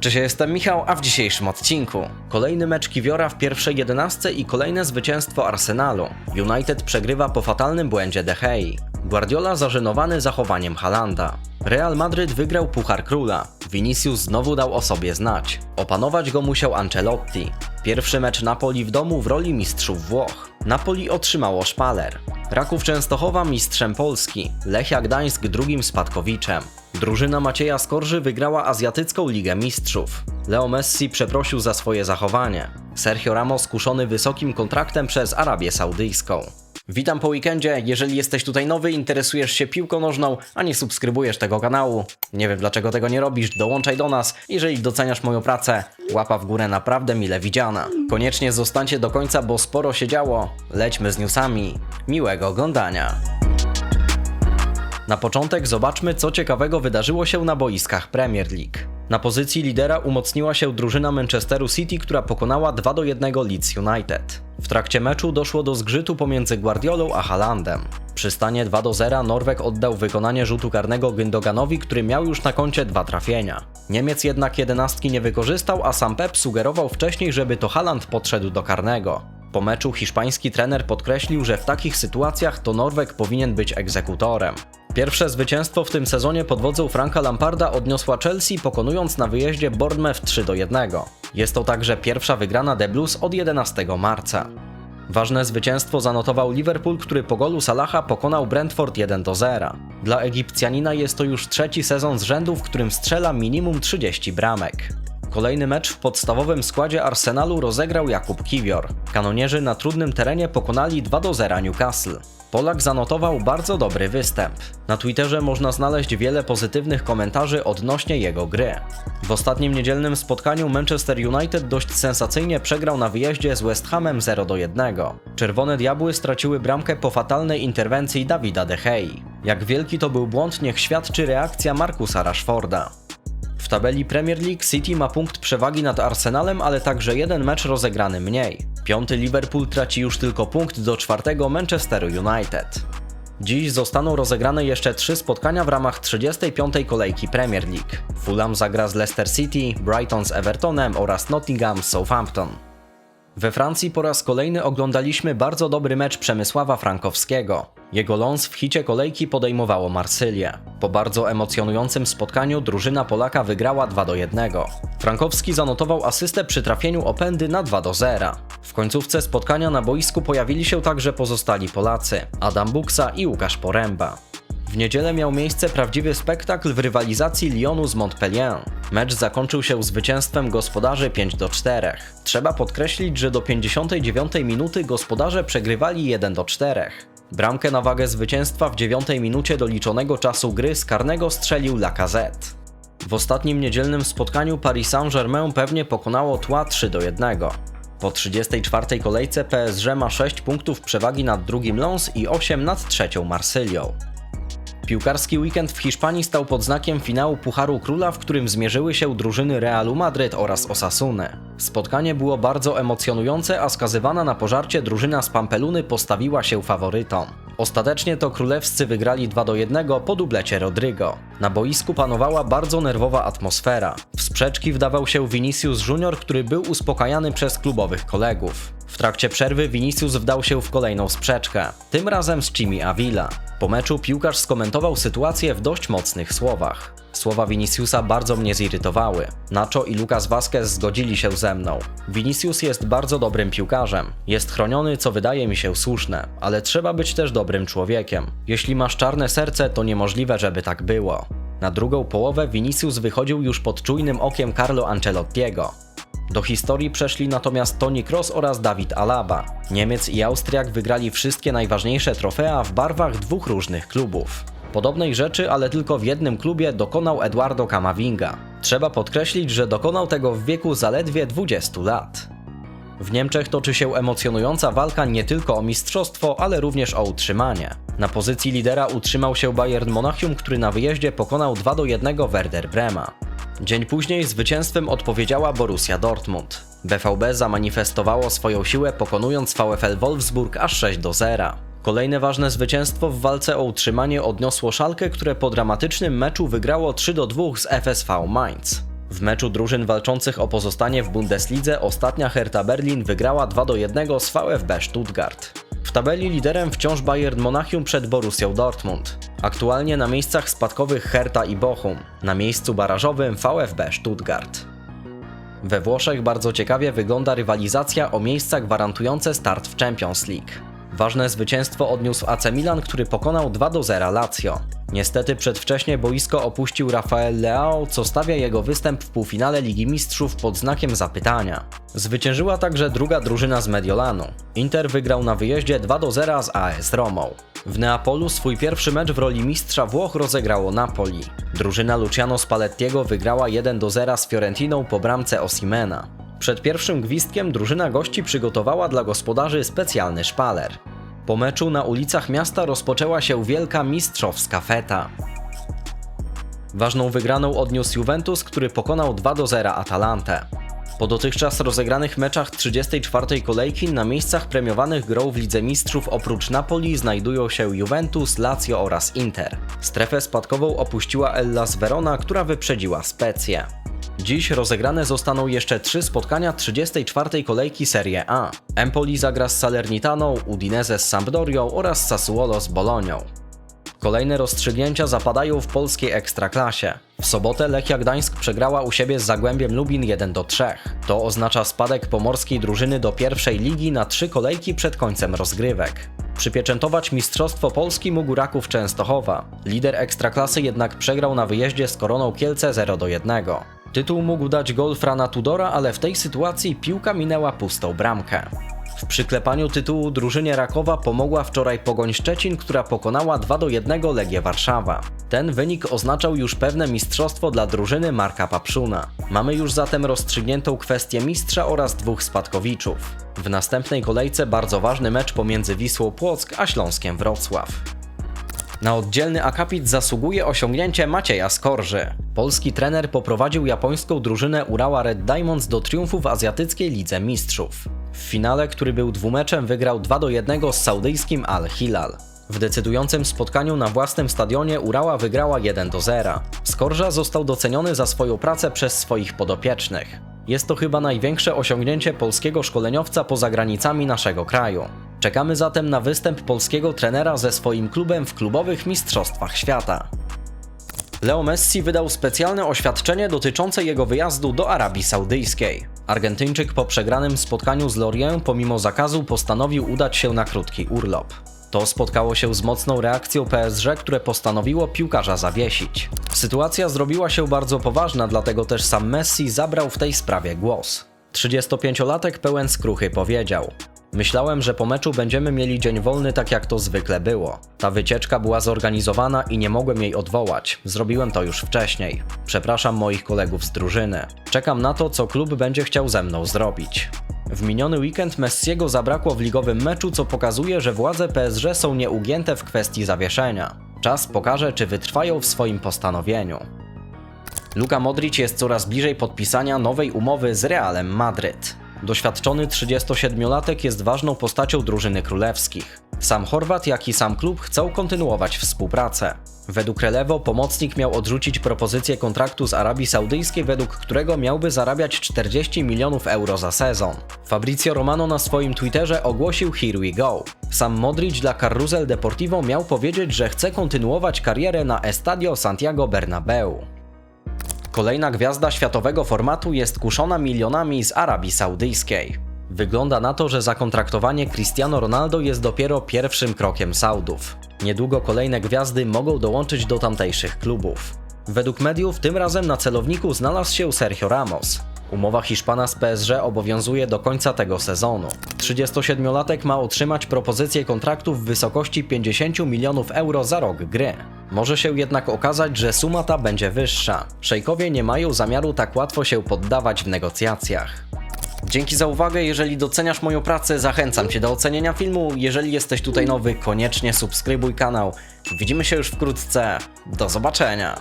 Cześć, jestem Michał, a w dzisiejszym odcinku kolejny mecz Kiwiora w pierwszej jedenastce i kolejne zwycięstwo Arsenalu. United przegrywa po fatalnym błędzie De Gea. Guardiola zażenowany zachowaniem Halanda. Real Madryt wygrał Puchar Króla. Vinicius znowu dał o sobie znać. Opanować go musiał Ancelotti. Pierwszy mecz Napoli w domu w roli mistrzów Włoch. Napoli otrzymało szpaler. Raków Częstochowa mistrzem Polski. Lechia Gdańsk drugim spadkowiczem. Drużyna Macieja Skorży wygrała Azjatycką Ligę Mistrzów. Leo Messi przeprosił za swoje zachowanie. Sergio Ramos kuszony wysokim kontraktem przez Arabię Saudyjską. Witam po weekendzie. Jeżeli jesteś tutaj nowy, interesujesz się piłką nożną, a nie subskrybujesz tego kanału, nie wiem dlaczego tego nie robisz, dołączaj do nas. Jeżeli doceniasz moją pracę, łapa w górę naprawdę mile widziana. Koniecznie zostańcie do końca, bo sporo się działo. Lećmy z newsami. Miłego oglądania. Na początek zobaczmy, co ciekawego wydarzyło się na boiskach Premier League. Na pozycji lidera umocniła się drużyna Manchesteru City, która pokonała 2 do 1 Leeds United. W trakcie meczu doszło do zgrzytu pomiędzy Guardiolą a Haalandem. Przy stanie 2 do 0 Norweg oddał wykonanie rzutu karnego Gündoganowi, który miał już na koncie dwa trafienia. Niemiec jednak jedenastki nie wykorzystał, a sam Pep sugerował wcześniej, żeby to Haaland podszedł do karnego. Po meczu hiszpański trener podkreślił, że w takich sytuacjach to Norweg powinien być egzekutorem. Pierwsze zwycięstwo w tym sezonie pod wodzą Franka Lamparda odniosła Chelsea, pokonując na wyjeździe Bournemouth 3 do 1. Jest to także pierwsza wygrana The Blues od 11 marca. Ważne zwycięstwo zanotował Liverpool, który po golu Salaha pokonał Brentford 1 do 0. Dla Egipcjanina jest to już trzeci sezon z rzędu, w którym strzela minimum 30 bramek. Kolejny mecz w podstawowym składzie Arsenalu rozegrał Jakub Kiwior. Kanonierzy na trudnym terenie pokonali 2 do 0 Newcastle. Polak zanotował bardzo dobry występ. Na Twitterze można znaleźć wiele pozytywnych komentarzy odnośnie jego gry. W ostatnim niedzielnym spotkaniu Manchester United dość sensacyjnie przegrał na wyjeździe z West Hamem 0 do 1. Czerwone Diabły straciły bramkę po fatalnej interwencji Davida De Gea. Jak wielki to był błąd, niech świadczy reakcja Markusa Rashforda. Tabeli Premier League City ma punkt przewagi nad Arsenalem, ale także jeden mecz rozegrany mniej. Piąty Liverpool traci już tylko punkt do czwartego Manchesteru United. Dziś zostaną rozegrane jeszcze trzy spotkania w ramach 35. kolejki Premier League. Fulham zagra z Leicester City, Brighton z Evertonem oraz Nottingham z Southampton. We Francji po raz kolejny oglądaliśmy bardzo dobry mecz Przemysława Frankowskiego. Jego ląs w hicie kolejki podejmowało Marsylię. Po bardzo emocjonującym spotkaniu drużyna Polaka wygrała 2 do 1. Frankowski zanotował asystę przy trafieniu opędy na 2 do 0. W końcówce spotkania na boisku pojawili się także pozostali Polacy Adam Buksa i Łukasz Poręba. W niedzielę miał miejsce prawdziwy spektakl w rywalizacji Lyonu z Montpellier. Mecz zakończył się zwycięstwem gospodarzy 5 do 4. Trzeba podkreślić, że do 59 minuty gospodarze przegrywali 1 do 4. Bramkę na wagę zwycięstwa w 9 minucie doliczonego czasu gry z karnego strzelił Lacazette. W ostatnim niedzielnym spotkaniu Paris Saint-Germain pewnie pokonało tła 3 do 1. Po 34 kolejce PSG ma 6 punktów przewagi nad drugim Lens i 8 nad trzecią Marsylią. Piłkarski weekend w Hiszpanii stał pod znakiem finału Pucharu Króla, w którym zmierzyły się drużyny Realu Madryt oraz Osasuny. Spotkanie było bardzo emocjonujące, a skazywana na pożarcie drużyna z Pampeluny postawiła się faworytom. Ostatecznie to królewscy wygrali 2 do 1 po dublecie Rodrigo. Na boisku panowała bardzo nerwowa atmosfera. Sprzeczki wdawał się Vinicius Junior, który był uspokajany przez klubowych kolegów. W trakcie przerwy Vinicius wdał się w kolejną sprzeczkę, tym razem z Chimi Avila. Po meczu piłkarz skomentował sytuację w dość mocnych słowach. Słowa Viniciusa bardzo mnie zirytowały. Nacho i Lucas Vazquez zgodzili się ze mną. Vinicius jest bardzo dobrym piłkarzem. Jest chroniony, co wydaje mi się słuszne, ale trzeba być też dobrym człowiekiem. Jeśli masz czarne serce, to niemożliwe, żeby tak było. Na drugą połowę Vinicius wychodził już pod czujnym okiem Carlo Ancelottiego. Do historii przeszli natomiast Toni Kroos oraz David Alaba. Niemiec i Austriak wygrali wszystkie najważniejsze trofea w barwach dwóch różnych klubów. Podobnej rzeczy, ale tylko w jednym klubie dokonał Eduardo Camavinga. Trzeba podkreślić, że dokonał tego w wieku zaledwie 20 lat. W Niemczech toczy się emocjonująca walka nie tylko o mistrzostwo, ale również o utrzymanie. Na pozycji lidera utrzymał się Bayern Monachium, który na wyjeździe pokonał 2 do 1 Werder Brema. Dzień później zwycięstwem odpowiedziała Borussia Dortmund. BVB zamanifestowało swoją siłę pokonując VfL Wolfsburg aż 6 do 0. Kolejne ważne zwycięstwo w walce o utrzymanie odniosło Szalkę, które po dramatycznym meczu wygrało 3 do 2 z FSV Mainz. W meczu drużyn walczących o pozostanie w Bundeslidze ostatnia Hertha Berlin wygrała 2 do 1 z VfB Stuttgart. W tabeli liderem wciąż Bayern Monachium przed Borussią Dortmund. Aktualnie na miejscach spadkowych Hertha i Bochum, na miejscu barażowym VfB Stuttgart. We Włoszech bardzo ciekawie wygląda rywalizacja o miejsca gwarantujące start w Champions League. Ważne zwycięstwo odniósł AC Milan, który pokonał 2 do 0 Lazio. Niestety przedwcześnie boisko opuścił Rafael Leao, co stawia jego występ w półfinale Ligi Mistrzów pod znakiem zapytania. Zwyciężyła także druga drużyna z Mediolanu. Inter wygrał na wyjeździe 2 do 0 z AS Romą. W Neapolu swój pierwszy mecz w roli mistrza Włoch rozegrało Napoli. Drużyna Luciano Spallettiego wygrała 1 do 0 z Fiorentiną po bramce Osimena. Przed pierwszym gwizdkiem drużyna gości przygotowała dla gospodarzy specjalny szpaler. Po meczu na ulicach miasta rozpoczęła się wielka mistrzowska feta. Ważną wygraną odniósł Juventus, który pokonał 2 do 0 Atalantę. Po dotychczas rozegranych meczach 34. kolejki na miejscach premiowanych grą w Lidze Mistrzów oprócz Napoli znajdują się Juventus, Lazio oraz Inter. Strefę spadkową opuściła Hellas Verona, która wyprzedziła Specję. Dziś rozegrane zostaną jeszcze trzy spotkania 34. kolejki Serie A. Empoli zagra z Salernitaną, Udinese z Sampdorią oraz Sassuolo z Bolonią. Kolejne rozstrzygnięcia zapadają w polskiej ekstraklasie. W sobotę Lechia Gdańsk przegrała u siebie z Zagłębiem Lubin 1 do 3. To oznacza spadek pomorskiej drużyny do pierwszej ligi na trzy kolejki przed końcem rozgrywek. Przypieczętować Mistrzostwo Polski mógł Raków Częstochowa. Lider ekstraklasy jednak przegrał na wyjeździe z Koroną Kielce 0 do 1. Tytuł mógł dać gol Frana Tudora, ale w tej sytuacji piłka minęła pustą bramkę. W przyklepaniu tytułu drużynie Rakowa pomogła wczoraj Pogoń Szczecin, która pokonała 2 do 1 Legię Warszawa. Ten wynik oznaczał już pewne mistrzostwo dla drużyny Marka Papszuna. Mamy już zatem rozstrzygniętą kwestię mistrza oraz dwóch spadkowiczów. W następnej kolejce bardzo ważny mecz pomiędzy Wisłą Płock a Śląskiem Wrocław. Na oddzielny akapit zasługuje osiągnięcie Macieja Skorży. Polski trener poprowadził japońską drużynę Urawa Red Diamonds do triumfu w azjatyckiej Lidze Mistrzów. W finale, który był dwumeczem, wygrał 2 do 1 z saudyjskim Al Hilal. W decydującym spotkaniu na własnym stadionie Urała wygrała 1 do 0. Skorża został doceniony za swoją pracę przez swoich podopiecznych. Jest to chyba największe osiągnięcie polskiego szkoleniowca poza granicami naszego kraju. Czekamy zatem na występ polskiego trenera ze swoim klubem w klubowych mistrzostwach świata. Leo Messi wydał specjalne oświadczenie dotyczące jego wyjazdu do Arabii Saudyjskiej. Argentyńczyk po przegranym spotkaniu z Lorient pomimo zakazu postanowił udać się na krótki urlop. To spotkało się z mocną reakcją PSG, które postanowiło piłkarza zawiesić. Sytuacja zrobiła się bardzo poważna, dlatego też sam Messi zabrał w tej sprawie głos. 35-latek pełen skruchy powiedział: Myślałem, że po meczu będziemy mieli dzień wolny tak jak to zwykle było. Ta wycieczka była zorganizowana i nie mogłem jej odwołać. Zrobiłem to już wcześniej. Przepraszam moich kolegów z drużyny. Czekam na to, co klub będzie chciał ze mną zrobić. W miniony weekend Messiego zabrakło w ligowym meczu, co pokazuje, że władze PSG są nieugięte w kwestii zawieszenia. Czas pokaże, czy wytrwają w swoim postanowieniu. Luka Modric jest coraz bliżej podpisania nowej umowy z Realem Madryt. Doświadczony 37-latek jest ważną postacią drużyny królewskich. Sam Chorwat, jak i sam klub chcą kontynuować współpracę. Według Relevo pomocnik miał odrzucić propozycję kontraktu z Arabii Saudyjskiej, według którego miałby zarabiać 40 milionów euro za sezon. Fabrizio Romano na swoim Twitterze ogłosił Here we go. Sam Modric dla Carrusel Deportivo miał powiedzieć, że chce kontynuować karierę na Estadio Santiago Bernabeu. Kolejna gwiazda światowego formatu jest kuszona milionami z Arabii Saudyjskiej. Wygląda na to, że zakontraktowanie Cristiano Ronaldo jest dopiero pierwszym krokiem Saudów. Niedługo kolejne gwiazdy mogą dołączyć do tamtejszych klubów. Według mediów tym razem na celowniku znalazł się Sergio Ramos. Umowa Hiszpana z PSG obowiązuje do końca tego sezonu. 37-latek ma otrzymać propozycję kontraktu w wysokości 50 milionów euro za rok gry. Może się jednak okazać, że suma ta będzie wyższa. Szejkowie nie mają zamiaru tak łatwo się poddawać w negocjacjach. Dzięki za uwagę, jeżeli doceniasz moją pracę, zachęcam Cię do ocenienia filmu. Jeżeli jesteś tutaj nowy, koniecznie subskrybuj kanał. Widzimy się już wkrótce. Do zobaczenia.